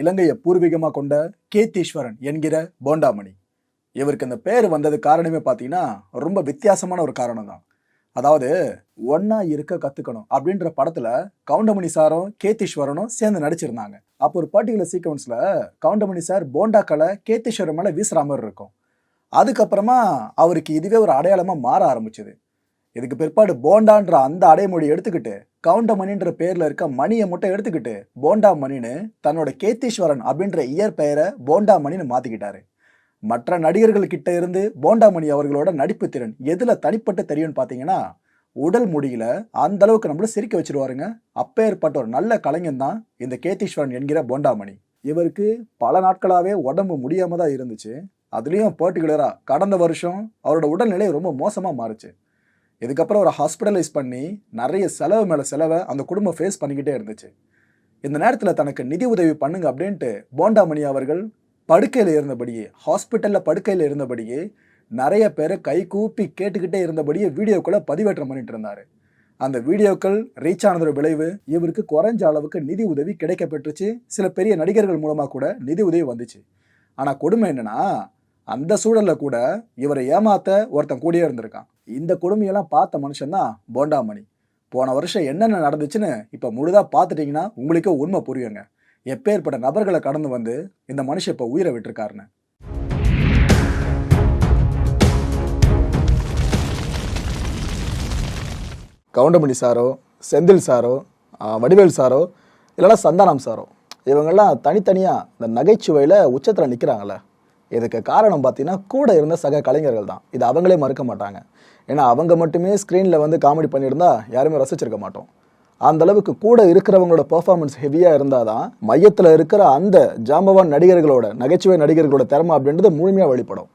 இலங்கையை பூர்வீகமாக கொண்ட கேத்தீஸ்வரன் என்கிற போண்டாமணி. இவருக்கு இந்த பேர் வந்தது காரணமே பார்த்தீங்கன்னா ரொம்ப வித்தியாசமான ஒரு காரணம் தான் அதாவது ஒன்னா இருக்க கத்துக்கணும் அப்படின்ற படத்துல கவுண்டமணி சாரும் கேத்தீஸ்வரனும் சேர்ந்து நடிச்சிருந்தாங்க. அப்போ ஒரு பர்டிகுலர் சீக்வன்ஸ்ல கவுண்டமணி சார் போண்டாக்களை கேத்தீஸ்வரன் மேல வீசுற மாதிரி இருக்கும். அதுக்கப்புறமா அவருக்கு இதுவே ஒரு அடையாளமா மாற ஆரம்பிச்சது. இதுக்கு பிற்பாடு போண்டான்ற அந்த அடைமொழி எடுத்துக்கிட்டு கவுண்டமணின்ற பேர்ல இருக்க மணியை மட்டும் எடுத்துக்கிட்டு போண்டா மணின்னு தன்னோட கேத்தீஸ்வரன் அப்படின்ற இயற்பெயரை போண்டா மணின்னு மாத்திக்கிட்டாரு. மற்ற நடிகர்கள் கிட்ட இருந்து போண்டாமணி அவர்களோட நடிப்பு திறன் எதுல தனிப்பட்டு தெரியும்னு பாத்தீங்கன்னா உடல் முடியில அந்த அளவுக்கு நம்மள சிரிக்க வச்சிருவாருங்க. அப்பேற்பட்ட ஒரு நல்ல கலைஞன் தான் இந்த கேத்தீஸ்வரன் என்கிற போண்டாமணி. இவருக்கு பல நாட்களாகவே உடம்பு முடியாம தான் இருந்துச்சு. அதுலேயும் பர்டிகுலராக கடந்த வருஷம் அவரோட உடல்நிலை ரொம்ப மோசமாக மாறுச்சு. இதுக்கப்புறம் ஒரு ஹாஸ்பிட்டலைஸ் பண்ணி நிறைய செலவு மேலே செலவை அந்த குடும்பம் ஃபேஸ் பண்ணிக்கிட்டே இருந்துச்சு. இந்த நேரத்தில் தனக்கு நிதி உதவி பண்ணுங்க அப்படின்ட்டு போண்டாமணி அவர்கள் படுக்கையில் இருந்தபடியே ஹாஸ்பிட்டலில் படுக்கையில் இருந்தபடியே நிறைய பேரை கை கூப்பி கேட்டுக்கிட்டே இருந்தபடியே வீடியோக்களை பதிவேற்றம் பண்ணிட்டு இருந்தார். அந்த வீடியோக்கள் ரீச் ஆனதோட விளைவு இவருக்கு குறைஞ்ச அளவுக்கு நிதி உதவி கிடைக்க பெற்றுச்சு சில பெரிய நடிகர்கள் மூலமாக கூட நிதி உதவி வந்துச்சு. ஆனால் கொடுமை என்னென்னா அந்த சூழல்ல கூட இவரை ஏமாத்த ஒருத்தன் கூடயே இருந்திருக்கான். இந்த கொடுமையெல்லாம் பார்த்த மனுஷன் தான் போண்டாமணி. போன வருஷம் என்னென்ன நடந்துச்சுன்னு இப்போ முழுதா பார்த்துட்டீங்கன்னா உங்களுக்கே உண்மை புரியுங்க. எப்பேற்பட்ட நபர்களை கடந்து வந்து இந்த மனுஷன் இப்போ உயிரை விட்டுருக்காருன்னு. கவுண்டமணி சாரோ செந்தில் சாரோ வடிவேல் சாரோ இல்லைன்னா சந்தானம் சாரோ இவங்கெல்லாம் தனித்தனியாக இந்த நகைச்சுவையில் உச்சத்தில் நிற்கிறாங்களே இதுக்கு காரணம் பார்த்தீங்கன்னா கூட இருந்த சக கலைஞர்கள் தான். இது அவங்களே மறுக்க மாட்டாங்க. ஏன்னா அவங்க மட்டுமே ஸ்க்ரீனில் வந்து காமெடி பண்ணியிருந்தா யாருமே ரசிச்சிருக்க மாட்டோம். அந்த அளவுக்கு கூட இருக்கிறவங்களோட பெர்ஃபார்மன்ஸ் ஹெவியாக இருந்தால் தான் மையத்தில் இருக்கிற அந்த ஜாம்பவான் நடிகர்களோட நகைச்சுவை நடிகர்களோட திறமை அப்படின்றது முழுமையாக வெளிப்படும்.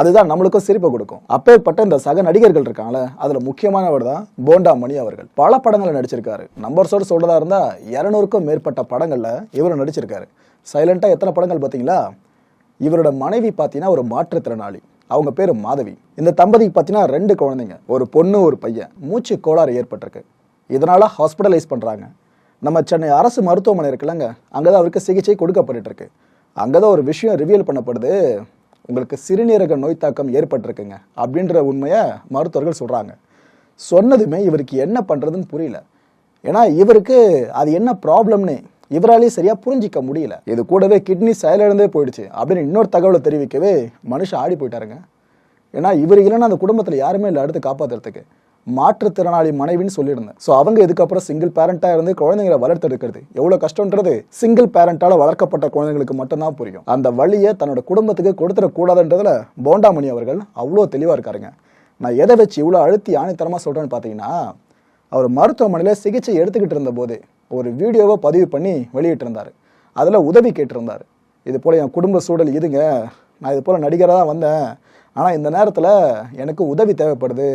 அதுதான் நம்மளுக்கும் சிரிப்பை கொடுக்கும். அப்பேற்பட்ட இந்த சக நடிகர்கள் இருக்காங்களே அதில் முக்கியமானவர் தான் போண்டா மணி அவர்கள். பல படங்களை நடிச்சிருக்காரு. நம்பர்ஸோடு சொல்கிறதா இருந்தால் இரநூறுக்கும் மேற்பட்ட படங்களில் இவர் நடிச்சிருக்காரு. சைலண்ட்டாக எத்தனை படங்கள் பார்த்தீங்களா? இவரோட மனைவி பார்த்தீங்கன்னா ஒரு மாற்றுத்திறனாளி. அவங்க பேர் மாதவி. இந்த தம்பதிக்கு பார்த்தீங்கன்னா ரெண்டு குழந்தைங்க. ஒரு பொண்ணு ஒரு பையன். மூச்சு கோளாறு ஏற்பட்டிருக்கு. இதனால் ஹாஸ்பிட்டலைஸ் பண்ணுறாங்க நம்ம சென்னை அரசு மருத்துவமனை இருக்குல்லங்க. அங்கதான் அவருக்கு சிகிச்சை கொடுக்கப்பட்டு இருக்கு அங்கதான் ஒரு விஷயம் ரிவியல் பண்ணப்படுது. உங்களுக்கு சிறுநீரக நோய் தாக்கம் ஏற்பட்டிருக்குங்க. அப்படின்ற உண்மையை மருத்துவர்கள் சொல்கிறாங்க சொன்னதுமே இவருக்கு என்ன பண்ணுறதுன்னு புரியல. ஏன்னா இவருக்கு அது என்ன ப்ராப்ளம்னு இவராலையும் சரியா புரிஞ்சிக்க முடியல. இது கூடவே கிட்னி செயலிழந்தே போயிடுச்சு. அப்படின்னு இன்னொரு தகவலை தெரிவிக்கவே மனுஷன் ஆடி போயிட்டாருங்க. ஏன்னா இவர் இல்லைன்னா அந்த குடும்பத்தில் யாருமே இல்லை அடுத்து காப்பாத்துறதுக்கு. மாற்றுத்திறனாளி மனைவின்னு சொல்லியிருந்தேன். ஸோ அவங்க இதுக்கப்புறம் சிங்கிள் பேரண்டாக இருந்து குழந்தைங்களை வளர்த்தெடுக்கிறது. எவ்வளோ கஷ்டன்றது சிங்கிள் பேரண்ட்டால் வளர்க்கப்பட்ட குழந்தைங்களுக்கு மட்டும்தான் புரியும். அந்த வழியை தன்னோட குடும்பத்துக்கு கொடுத்துடக்கூடாதுன்றதுல போண்டாமணி அவர்கள் அவ்வளோ தெளிவாக இருக்காருங்க. நான் எதை வச்சு இவ்வளோ அழுத்தி ஆணித்தரமாக சொல்கிறேன்னு பார்த்தீங்கன்னா அவர் மருத்துவமனையில் சிகிச்சை எடுத்துக்கிட்டு இருந்த போது ஒரு வீடியோவை பதிவு பண்ணி வெளியிட்டிருந்தார். அதில் உதவி கேட்டிருந்தார். இது போல் என் குடும்ப சூழல் இதுங்க. நான் இது போல் நடிகராக தான் வந்தேன். ஆனால் இந்த நேரத்தில் எனக்கு உதவி தேவைப்படுது.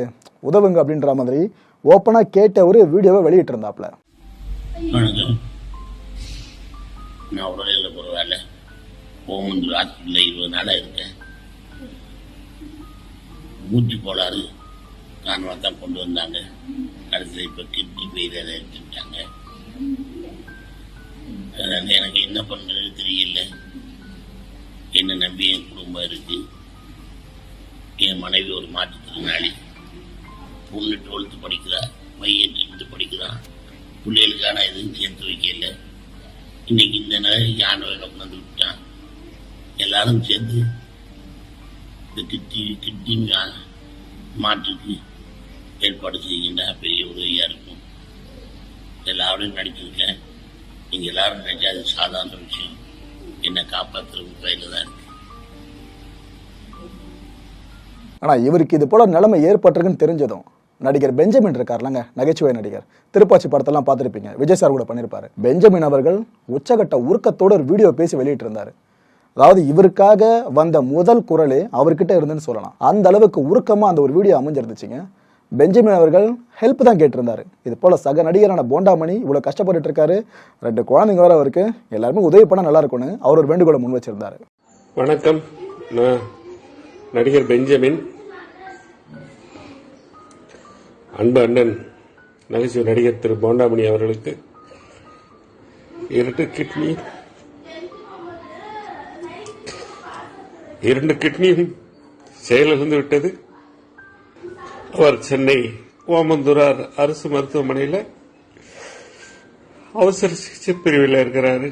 உதவுங்க அப்படின்ற மாதிரி ஓப்பனாக கேட்ட ஒரு வீடியோவை வெளியிட்டிருந்தாப்புல. வணக்கம். நான் உடலில் வேலை. ஓமந்தூர் ஹாஸ்பிட்டலில் இருபது நாளாக இருக்கேன். மூச்சு கோளாறு காரணமாக தான் கொண்டு வந்தாங்க. கடைசியில் இப்போ கிட்னி பெயிலில் எடுத்துட்டாங்க அதனால் எனக்கு என்ன பண்ணுறது தெரியல. என்னை நம்பி என் குடும்பம் இருக்கு. என் மனைவி ஒரு மாற்றுத்திறனாளி. பொண்ணு டுவெல்த்து படிக்கிறா. பையன் டென்த்து படிக்கிறான் பிள்ளைகளுக்கான எதுவும் சேர்த்து வைக்கல. இன்னைக்கு இந்த நேரம் யானை வேலை கொண்டு விட்டான். எல்லாரும் சேர்ந்து இந்த கிட்டி கிட்டி மாற்றுக்கு ஏற்பாடு செய்கின்ற பெரிய உதவியா இருக்கும். எல்லாரும் நடிச்சுங்க நீங்க எல்லாரும் நினைச்சா அது சாதாரண விஷயம். என்னை காப்பாற்றுறது கையில் தான் இருக்கு. ஆனால் இவருக்கு இது போல நிலைமை ஏற்பட்டிருக்குன்னு தெரிஞ்சதும் நடிகர் பெஞ்சமின் இருக்கார்லங்க நகைச்சுவை நடிகர். திருப்பாச்சி படத்தெல்லாம் பார்த்துருப்பீங்க. விஜய் சார் கூட பண்ணியிருப்பாரு பெஞ்சமின் அவர்கள் உச்சகட்ட உருக்கத்தோடு ஒரு வீடியோ பேசி வெளியிட்டிருந்தாரு. அதாவது இவருக்காக வந்த முதல் குரலே அவர்கிட்ட இருந்துன்னு சொல்லலாம். அந்த அளவுக்கு உருக்கமாக அந்த ஒரு வீடியோ அமைஞ்சிருந்துச்சுங்க. பெஞ்சமின் அவர்கள் ஹெல்ப் தான் கேட்டிருந்தாரு. இது போல சக நடிகரான போண்டாமணி இவ்வளவு கஷ்டப்பட்டுட்டு இருக்காரு. ரெண்டு குழந்தைங்க வர அவருக்கு. எல்லாருமே உதவி பண்ணால் நல்லா இருக்கும்னு அவர் ஒரு வேண்டுகோளை முன் வச்சிருந்தாரு வணக்கம். நான் நடிகர் பெஞ்சமின். அன்பு அண்ணன் நகைச்சுவை நடிகர் திரு போண்டாமணி அவர்களுக்கு. இரண்டு கிட்னி இரண்டு கிட்னியும் செயலிழந்து விட்டது. அவர் சென்னை ஓமந்தூரார் அரசு மருத்துவமனையில் அவசர சிகிச்சை பிரிவில் இருக்கிறாரு.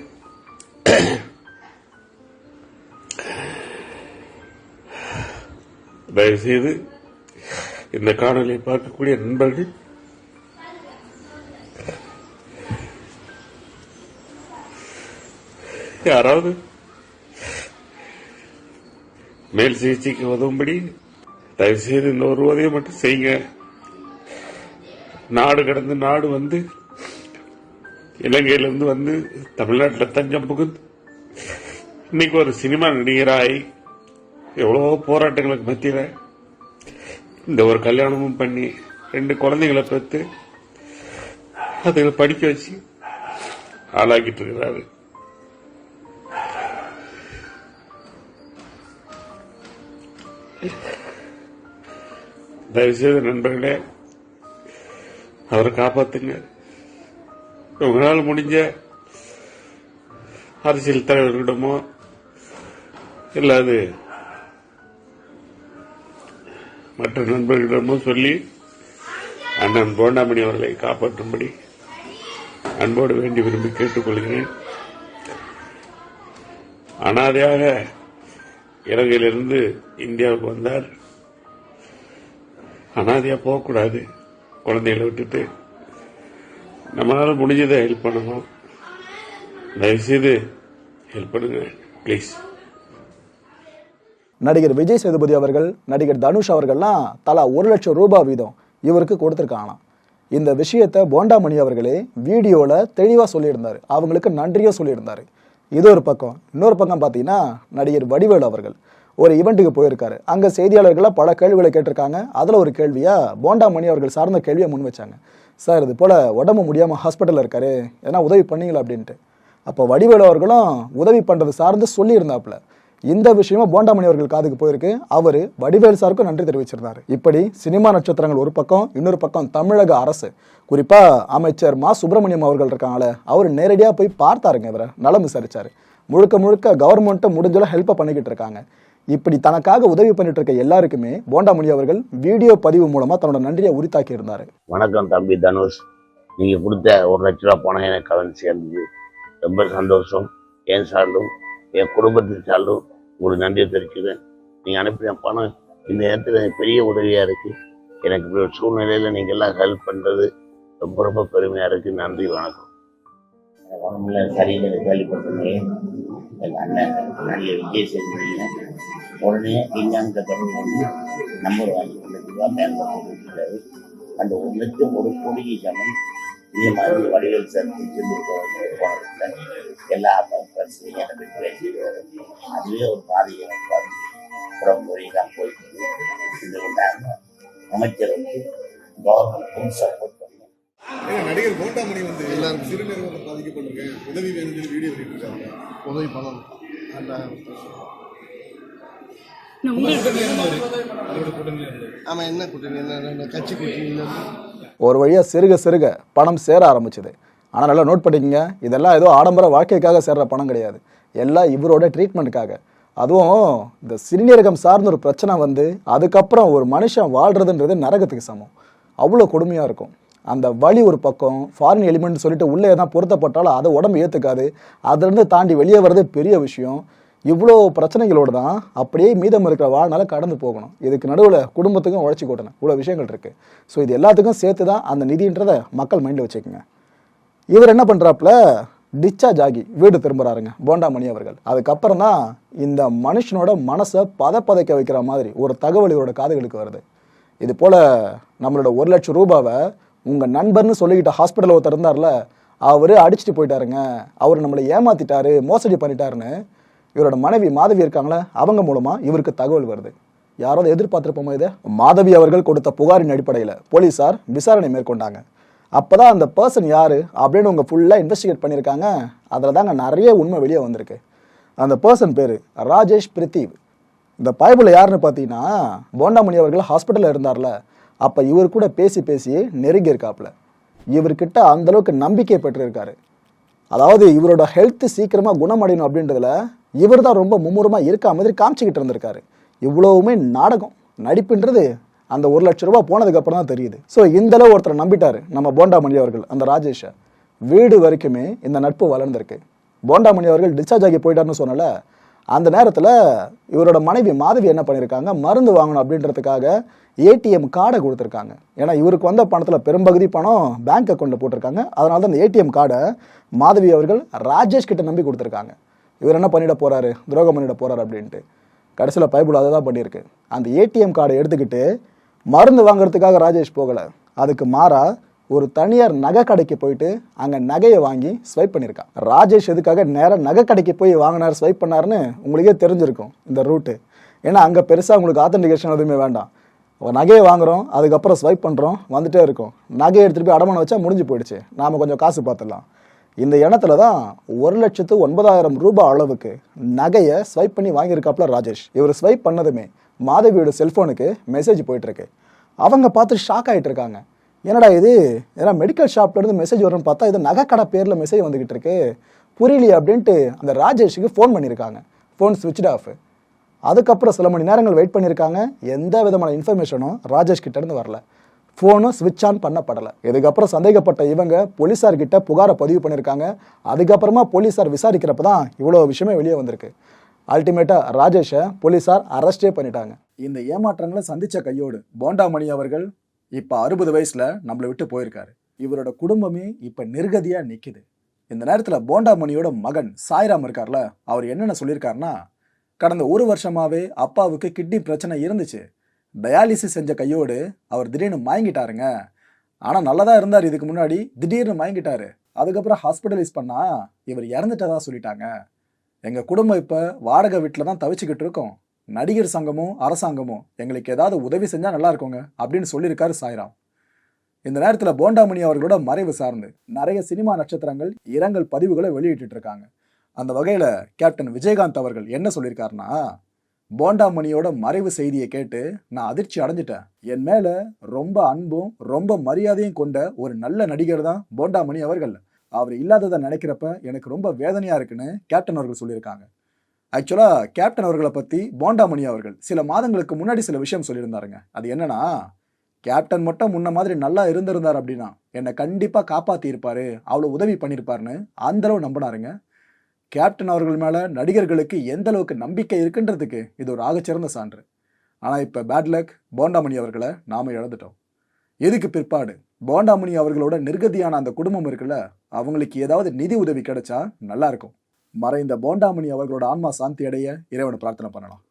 தயவுசெய்து இந்த காணொலியை பார்க்கக்கூடிய நண்பர்கள் யாராவது மேல் சிகிச்சைக்கு உதவும்படி தயவுசெய்து இந்த ஒரு உதவியை மட்டும் செய்யுங்க. நாடு கடந்து நாடு வந்து இலங்கையிலிருந்து வந்து தமிழ்நாட்டில் தஞ்சம் புகுந்து இன்னைக்கு ஒரு சினிமா நடிகராய் எவ்வளோ போராட்டங்களுக்கு மத்தியில் இந்த ஒரு கல்யாணமும் பண்ணி ரெண்டு குழந்தைங்களை பெற்று அதுகளை படிக்க வச்சு ஆளாக்கிட்டு இருக்கிறாரு. தயவுசெய்து நண்பர்களே அவரை காப்பாத்துங்க. உங்களால் முடிஞ்ச அரசியல் தலைவர்களிடமோ இல்லாது மற்ற நண்பர்களிடமோ சொல்லி அண்ணன் போண்டாமணி அவர்களை காப்பாற்றும்படி அன்போடு வேண்டி விரும்பி கேட்டுக்கொள்கிறேன். அனாதையாக இலங்கையிலிருந்து இந்தியாவுக்கு வந்தார் அனாதையா போகக்கூடாது. குழந்தைகளை விட்டுட்டு. நம்மளால முடிஞ்சதை ஹெல்ப் பண்ணணும். தயவுசெய்து ஹெல்ப் பண்ணுங்க ப்ளீஸ் நடிகர் விஜய் சேதுபதி அவர்கள் நடிகர் தனுஷ் அவர்கள்லாம் தலா ஒரு லட்சம் ரூபாய் வீதம் இவருக்கு கொடுத்துருக்காங்களாம். இந்த விஷயத்த போண்டாமணி அவர்களே வீடியோவில் தெளிவாக சொல்லியிருந்தார். அவங்களுக்கு நன்றியாக சொல்லியிருந்தார். இது ஒரு பக்கம் இன்னொரு பக்கம் பார்த்தீங்கன்னா நடிகர் வடிவேலு அவர்கள். ஒரு ஈவெண்ட்டுக்கு போயிருக்காரு. அங்கே செய்தியாளர்களாக பல கேள்விகளை கேட்டிருக்காங்க. அதில் ஒரு கேள்வியாக போண்டாமணி அவர்கள் சார்ந்த கேள்வியை முன் வச்சாங்க. சார் இது போல் உடம்பு முடியாமல் ஹாஸ்பிட்டலில் இருக்காரு. ஏன்னா உதவி பண்ணீங்களா? அப்படின்ட்டு. அப்போ வடிவேலு அவர்களும் உதவி பண்ணுறது சார்ந்து சொல்லியிருந்தாப்புல. இந்த விஷயமும் போண்டாமணி அவர்கள் காதுக்கு போயிருக்கு. அவர் வடிவேல் சாருக்கும் நன்றி தெரிவிச்சிருந்தாரு. இப்படி சினிமா நட்சத்திரங்கள் ஒரு பக்கம் இன்னொரு பக்கம் தமிழக அரசு. குறிப்பா அமைச்சர் மா. சுப்பிரமணியம் அவர்கள் இருக்காங்களே அவர் நேரடியாக போய் பார்த்தாருங்க இவரை. நலம் விசாரிச்சாரு. முழுக்க முழுக்க கவர்மெண்ட்டை முடிஞ்சளவு ஹெல்ப்பை பண்ணிக்கிட்டு இருக்காங்க. இப்படி தனக்காக உதவி பண்ணிட்டு இருக்க எல்லாருக்குமே போண்டாமணி அவர்கள் வீடியோ பதிவு மூலமா தன்னோட நன்றியை உரித்தாக்கி இருந்தாரு. வணக்கம் தம்பி தனுஷ். நீங்க கொடுத்த ஒரு லட்ச ரூபா பணம் எனக்கு கலந்து சேர்ந்தது. ரொம்ப சந்தோஷம். ஏன் சார்ந்தும் என் குடும்பத்துக்கு சார்ந்தும் உங்களுக்கு நன்றியை தெரிவிக்கிறேன் நீங்கள் அனுப்பின பணம் இந்த நேரத்தில் எனக்கு பெரிய உதவியாக இருக்குது எனக்கு இப்படி ஒரு சூழ்நிலையில் நீங்கள் எல்லாம் ஹெல்ப் பண்ணுறது ரொம்ப ரொம்ப பெருமையாக இருக்குது நன்றி வணக்கம். உடம்புல சரியில்லை கேள்விப்பட்டிருந்தே எங்கள் அண்ணன் நல்ல விஜய் சேதுபதியை உடனே இல்லாமல் தொடர்பு பண்ணி நம்பர் வாங்கி ஒரு லட்ச ரூபா பேங்க் அந்த ஒரு லட்சம் ஒரு கோடிக்கு சமம் மாதிரி வடிவேல் சார் போனதில் எல்லா பிரச்சனையும் எனக்கு பேசிடுவார் அதுவே ஒரு பாதி எனக்கு வந்து புறம் போய் தான் போயிட்டு இது கொண்டாங்க அமைச்சர் வந்து கவர்மெண்ட் சப்போர்ட் நடிகர் கோட்டாமணி வந்து எல்லாரும் சிறுநீரகம் பாதிக்கப்பட்டிருக்கேன் உதவி வேணும்னு சொல்லி வீடியோ வெளியிட்டிருக்காங்க உதவி பண்ணணும் ஆமா என்ன கூட்டணி என்ன என்ன கட்சி கூட்டணி ஒரு வழியாக சிறுக சிறுக பணம் சேர ஆரம்பிச்சது. ஆனால் நல்லா நோட் பண்ணிக்கங்க இதெல்லாம் ஏதோ ஆடம்பர வாழ்க்கைக்காக சேர்ற பணம் கிடையாது. எல்லாம் இவரோட ட்ரீட்மெண்ட்டுக்காக அதுவும் இந்த சிறுநீரகம் சார்ந்த ஒரு பிரச்சனை வந்து அதுக்கப்புறம் ஒரு மனுஷன் வாழ்கிறதுன்றது நரகத்துக்கு சமம். அவ்வளோ கொடுமையாக இருக்கும். அந்த வழி ஒரு பக்கம் ஃபாரின் எலிமெண்ட் சொல்லிட்டு உள்ளே தான் பொருத்தப்பட்டாலும் அதை உடம்பு ஏற்றுக்காது அதுலேருந்து தாண்டி வெளியே வர்றது பெரிய விஷயம். இவ்வளோ பிரச்சனைகளோடு தான் அப்படியே மீதம் இருக்கிற வாழ்நாள கடந்து போகணும். இதுக்கு நடுவில் குடும்பத்துக்கும் உழைச்சி கூட்டணும். இவ்வளோ விஷயங்கள் இருக்குது ஸோ இது எல்லாத்துக்கும் சேர்த்து தான் அந்த நிதின்றதை மக்கள் மைண்டில் வச்சுக்கோங்க. இவர் என்ன பண்ணுறாப்புல டிஸ்சார்ஜ் ஆகி வீடு திரும்புகிறாருங்க போண்டாமணி அவர்கள். அதுக்கப்புறம் தான் இந்த மனுஷனோட மனசை பதப்பதைக்க வைக்கிற மாதிரி ஒரு தகவல் இவரோட காதுகளுக்கு வருது. இது போல் நம்மளோட ஒரு லட்சம் ரூபாவை உங்கள் நண்பர்னு சொல்லிக்கிட்ட ஹாஸ்பிட்டலில் ஒருத்தர் இருந்தார்ல அவர் அடிச்சுட்டு போயிட்டாருங்க. அவர் நம்மளை ஏமாத்திட்டாரு மோசடி பண்ணிட்டாருன்னு இவரோட மனைவி மாதவி இருக்காங்களே அவங்க மூலமாக இவருக்கு தகவல் வருது. யாராவது எதிர்பார்த்திருப்போமோ இதை? மாதவி அவர்கள் கொடுத்த புகாரின் அடிப்படையில் போலீஸார் விசாரணை மேற்கொண்டாங்க. அப்போதான் அந்த பர்சன் யாரு அப்படின்னு உங்கள் ஃபுல்லாக இன்வெஸ்டிகேட் பண்ணியிருக்காங்க. அதில் தாங்க நிறைய உண்மை வெளியே வந்திருக்கு. அந்த பர்சன் பேர் ராஜேஷ் பிரித்தீவ் இந்த பைபிள் யாருன்னு பார்த்தீங்கன்னா போண்டாமணி அவர்கள் ஹாஸ்பிட்டலில் இருந்தார்ல. அப்போ இவர் கூட பேசி பேசி நெருங்கி இருக்காப்புல இவர்கிட்ட அந்த அளவுக்கு நம்பிக்கை பெற்றிருக்காரு. அதாவது இவரோட ஹெல்த் சீக்கிரமாக குணமடையணும் அப்படின்றதுல இவர் தான் ரொம்ப மும்முரமாக இருக்கா மாதிரி காமிச்சிக்கிட்டு இருந்திருக்காரு. இவ்வளவுமே நாடகம் நடிப்புன்றது அந்த ஒரு லட்ச ரூபாய் போனதுக்கப்புறம் தான் தெரியுது. ஸோ இந்தளவு ஒருத்தரை ஒருத்தர் நம்ம போண்டாமணி அவர்கள் அந்த ராஜேஷை. வீடு வரைக்குமே இந்த நட்பு வளர்ந்திருக்கு. போண்டாமணி அவர்கள் டிஸ்சார்ஜ் ஆகி போயிட்டார்னு சொன்னல அந்த நேரத்தில் இவரோட மனைவி மாதவி என்ன பண்ணியிருக்காங்க மருந்து வாங்கணும் அப்படின்றதுக்காக ஏடிஎம் கார்டை கொடுத்துருக்காங்க. ஏன்னா இவருக்கு வந்த பணத்தில் பெரும்பகுதி பணம் பேங்க் அக்கௌண்ட்டில் போட்டிருக்காங்க. அதனால தான் அந்த ஏடிஎம் கார்டை மாதவி அவர்கள் ராஜேஷ் கிட்ட நம்பி கொடுத்துருக்காங்க. இவர் என்ன பண்ணிட போறாரு? துரோகம் பண்ணிட போறாரு அப்படின்ட்டு. கடைசியில் பைபிள் அதை தான் பண்ணியிருக்கு. அந்த ஏடிஎம் கார்டை எடுத்துக்கிட்டு மருந்து வாங்குறதுக்காக ராஜேஷ் போகலை. அதுக்கு மாறா ஒரு தனியார் நகை கடைக்கு போயிட்டு அங்கே நகையை வாங்கி ஸ்வைப் பண்ணியிருக்கான் ராஜேஷ் எதுக்காக நேராக நகை கடைக்கு போய் வாங்கினார் ஸ்வைப் பண்ணாருன்னு உங்களுக்கே தெரிஞ்சிருக்கும் இந்த ரூட்டு. ஏன்னா அங்கே பெருசாக உங்களுக்கு ஆத்தன்டிகேஷன் எதுவுமே வேண்டாம். நகையை வாங்குகிறோம் அதுக்கப்புறம் ஸ்வைப் பண்ணுறோம் வந்துட்டே இருக்கும். நகையை எடுத்துகிட்டு போய் அடமானம் வச்சா முடிஞ்சு போயிடுச்சு. நாம் கொஞ்சம் காசு பார்த்துடலாம். இந்த இடத்துல தான் ஒரு லட்சத்து ஒன்பதாயிரம் ரூபாய் அளவுக்கு நகையை ஸ்வைப் பண்ணி வாங்கியிருக்காப்ல ராஜேஷ். இவர் ஸ்வைப் பண்ணதுமே மாதவியோட செல்ஃபோனுக்கு மெசேஜ் போயிட்டுருக்கு. அவங்க பார்த்து ஷாக் ஆகிட்டு இருக்காங்க என்னடா இது? ஏன்னா மெடிக்கல் ஷாப்லேருந்து மெசேஜ் வரும்னு பார்த்தா இது நகைக்கடை பேரில் மெசேஜ் வந்துகிட்டு இருக்கு. புரியலையே அப்படின்ட்டு அந்த ராஜேஷுக்கு ஃபோன் பண்ணியிருக்காங்க. ஃபோன் ஸ்விட்ச் ஆஃப் அதுக்கப்புறம் சில மணி நேரங்கள் வெயிட் பண்ணியிருக்காங்க. எந்த விதமான இன்ஃபர்மேஷனும் ராஜேஷ் கிட்டேருந்து வரல. ஃபோனும் ஸ்விட்ச் ஆன் பண்ணப்படலை. இதுக்கப்புறம் சந்தேகப்பட்ட இவங்க போலீஸார்கிட்ட புகாரை பதிவு பண்ணியிருக்காங்க. அதுக்கப்புறமா போலீஸார் விசாரிக்கிறப்ப தான் இவ்வளோ விஷயமே வெளியே வந்திருக்கு. அல்டிமேட்டாக ராஜேஷை போலீஸார் அரெஸ்டே பண்ணிட்டாங்க. இந்த ஏமாற்றங்களை சந்தித்த கையோடு போண்டாமணி அவர்கள் இப்போ அறுபது வயசில் நம்மளை விட்டு போயிருக்காரு. இவரோட குடும்பமே இப்போ நிர்கதியாக நிற்கிது இந்த நேரத்தில் போண்டாமணியோட மகன் சாய்ராம் இருக்கார்ல அவர் என்னென்ன சொல்லியிருக்காருன்னா கடந்த ஒரு வருஷமாகவே அப்பாவுக்கு கிட்னி பிரச்சனை இருந்துச்சு. டயாலிசிஸ் செஞ்ச கையோடு அவர் திடீர்னு மயங்கிட்டாருங்க. ஆனால் நல்லதாக இருந்தார் இதுக்கு முன்னாடி. திடீர்னு மயங்கிட்டாரு. அதுக்கப்புறம் ஹாஸ்பிட்டலைஸ் பண்ணால் இவர் இறந்துட்டதா சொல்லிட்டாங்க. எங்கள் குடும்பம் இப்போ வாடகை வீட்டில் தான் தவிச்சுக்கிட்டு இருக்கோம். நடிகர் சங்கமும் அரசாங்கமும் எங்களுக்கு ஏதாவது உதவி செஞ்சால் நல்லா இருக்குங்க அப்படின்னு சொல்லியிருக்காரு சாய்ராம். இந்த நேரத்தில் போண்டாமணி அவர்களோட மறைவு சார்ந்து நிறைய சினிமா நட்சத்திரங்கள் இரங்கல் பதிவுகளை வெளியிட்டு இருக்காங்க. அந்த வகையில் கேப்டன் விஜயகாந்த் அவர்கள் என்ன சொல்லியிருக்காருன்னா போண்டாமணியோட மறைவு செய்தியை கேட்டு நான் அதிர்ச்சி அடைஞ்சிட்டேன். என் மேல ரொம்ப அன்பும் ரொம்ப மரியாதையும் கொண்ட ஒரு நல்ல நடிகர் தான் போண்டாமணி அவர்கள். அவர் இல்லாததை நினைக்கிறப்ப எனக்கு ரொம்ப வேதனையா இருக்குன்னு கேப்டன் அவர்கள் சொல்லியிருக்காங்க. ஆக்சுவலா கேப்டன் அவர்களை பத்தி போண்டாமணி அவர்கள் சில மாதங்களுக்கு முன்னாடி சில விஷயம் சொல்லியிருந்தாருங்க. அது என்னன்னா கேப்டன் மட்டும் முன்ன மாதிரி நல்லா இருந்திருந்தார் அப்படின்னா என்னை கண்டிப்பா காப்பாத்தி இருப்பாரு அவ்வளோ உதவி பண்ணியிருப்பாருன்னு அந்த அளவு நம்பினாருங்க. கேப்டன் அவர்கள் மேலே நடிகர்களுக்கு எந்த அளவுக்கு நம்பிக்கை இருக்குன்றதுக்கு இது ஒரு ஆகச்சிறந்த சான்று. ஆனால் இப்போ பேட் லக் போண்டாமணி அவர்களை நாம் இழந்துட்டோம். எதுக்கு பிற்பாடு? போண்டாமணி அவர்களோட நிர்கதியான அந்த குடும்பம் இருக்குல்ல அவங்களுக்கு ஏதாவது நிதி உதவி கிடைச்சா நல்லாயிருக்கும் மறைந்த போண்டாமணி அவர்களோட ஆன்மா சாந்தி அடைய இறைவனை பிரார்த்தனை பண்ணலாம்.